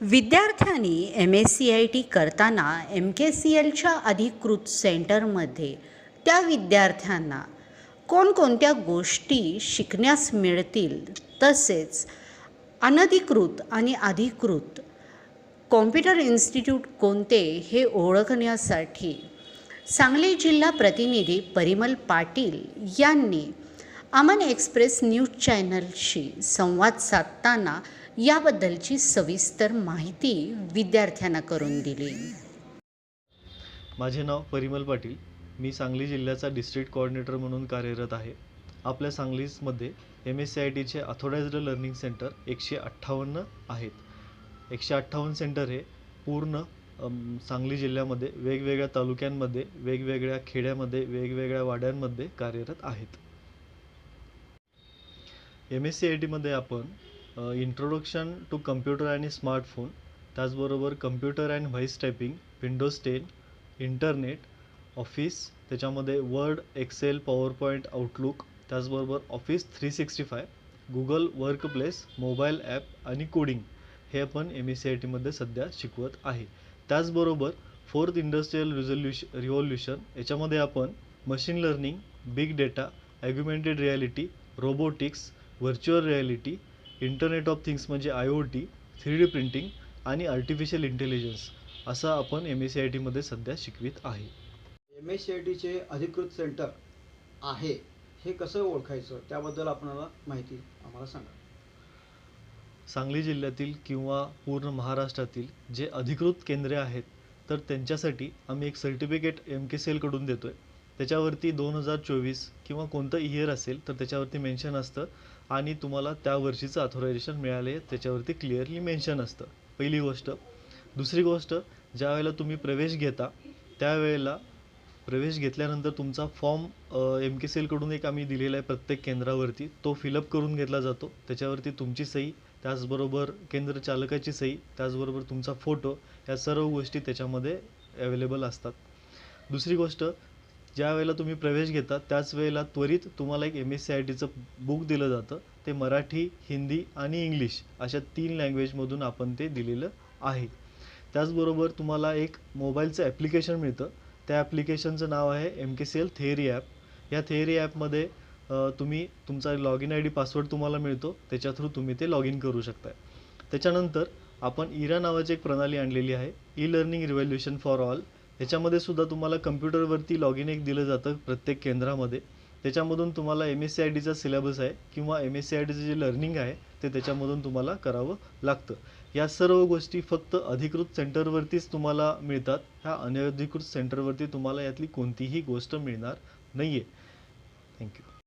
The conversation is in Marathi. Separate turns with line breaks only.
विद्यार्थ्यांनी M S C I T करताना एम के सी एलच्या अधिकृत सेंटरमध्ये त्या विद्यार्थ्यांना कोणकोणत्या गोष्टी शिकण्यास मिळतील तसेच अनधिकृत आणि अधिकृत कॉम्प्युटर इन्स्टिट्यूट कोणते हे ओळखण्यासाठी सांगली जिल्हा प्रतिनिधी परिमल पाटील यांनी अमन एक्सप्रेस न्यूज चॅनलशी संवाद साधताना याबद्दलची सविस्तर माहिती विद्यार्थ्यांना करून दिली.
माझे नाव परिमल पाटील. मी सांगली जिल्ह्याचा डिस्ट्रिक्ट कोऑर्डिनेटर म्हणून कार्यरत आहे. आपल्या सांगलीमध्ये एम एस सी आय टीचे अथोराइज्ड लर्निंग सेंटर एकशे अठ्ठावन्न आहेत. एकशे अठ्ठावन्न सेंटर हे पूर्ण सांगली जिल्ह्यामध्ये वेगवेगळ्या तालुक्यांमध्ये वेगवेगळ्या खेड्यामध्ये वेगवेगळ्या वाड्यांमध्ये कार्यरत आहेत. एम एस सी आय टीमध्ये आपण इंट्रोडक्शन टू कम्प्युटर आणि स्मार्टफोन त्याचबरोबर computer and voice typing Windows ten internet Office त्याच्यामध्ये word Excel power point outlook त्याचबरोबर Office three sixty five Google Workplace mobile app आणि कोडिंग हे आपण एम एस सी आय टीमध्ये सध्या शिकवत आहे. त्याचबरोबर फोर्थ इंडस्ट्रियल रिझोल्युश रिव्हॉल्युशन याच्यामध्ये आपण machine learning big data augmented reality robotics virtual reality internet of things म्हणजे I O T three D printing आणि आर्टिफिशियल इंटेलिजन्स असं आपण एम एस सी आय टीमध्ये सध्या शिकवित आहे.
एम एस सी आय टीचे अधिकृत सेंटर आहे. हे कसं ओळखायचं? त्याबद्दल आपणाला माहिती आम्हाला सांगा.
सांगली जिल्ह्यातील किंवा पूर्ण महाराष्ट्रातील जे अधिकृत केंद्रे आहेत तर त्यांच्यासाठी आम्ही एक सर्टिफिकेट एम के सी एलकडून देतो आहे त्याच्यावरती दोन हजार चोवीस किंवा कोणतं इयर असेल तर त्याच्यावरती मेन्शन असतं. आणि तुम्हाला त्या वर्षीचं अथॉरायझेशन मिळाले त्याच्यावरती क्लिअरली मेन्शन असतं. पहिली गोष्ट. दुसरी गोष्ट ज्या वेळेला तुम्ही प्रवेश घेता त्यावेळेला प्रवेश घेतल्यानंतर तुमचा फॉर्म एम के सी एलकडून एक आम्ही दिलेला आहे प्रत्येक केंद्रावरती. तो फिलअप करून घेतला जातो. त्याच्यावरती तुमची सही त्याचबरोबर केंद्र चालकाची सही त्याचबरोबर तुमचा फोटो या सर्व गोष्टी त्याच्यामध्ये अवेलेबल असतात. दुसरी गोष्ट ज्या वेळेला तुम्ही प्रवेश घेता त्याच वेळेला त्वरित तुम्हाला एक एम एस सी आय टीचं बुक दिलं जातं. ते मराठी हिंदी आणि इंग्लिश अशा तीन लँग्वेजमधून आपण ते दिलेलं आहे. त्याचबरोबर तुम्हाला एक मोबाईलचं ॲप्लिकेशन मिळतं. त्या ॲप्लिकेशनचं नाव आहे M K C L theory app या थेअरी ॲपमध्ये तुम्ही तुमचा log in I D password तुम्हाला मिळतो. त्याच्या थ्रू तुम्ही ते लॉग इन करू शकताय. त्याच्यानंतर आपण इरा नावाची एक प्रणाली आणलेली आहे. E learning revolution for all. ह्याच्यामध्ये सुद्धा तुम्हाला कम्प्युटरवरती लॉग इन एक दिलं जातं प्रत्येक केंद्रामध्ये. त्याच्यामधून तुम्हाला एम एस सी आय डीचा सिलेबस आहे किंवा एम एस सी आय डीचं जे लर्निंग आहे ते त्याच्यामधून तुम्हाला करावं लागतं. या सर्व गोष्टी फक्त अधिकृत सेंटरवरतीच तुम्हाला मिळतात. ह्या अनधिकृत सेंटरवरती तुम्हाला यातली कोणतीही गोष्ट मिळणार नाही आहे थँक्यू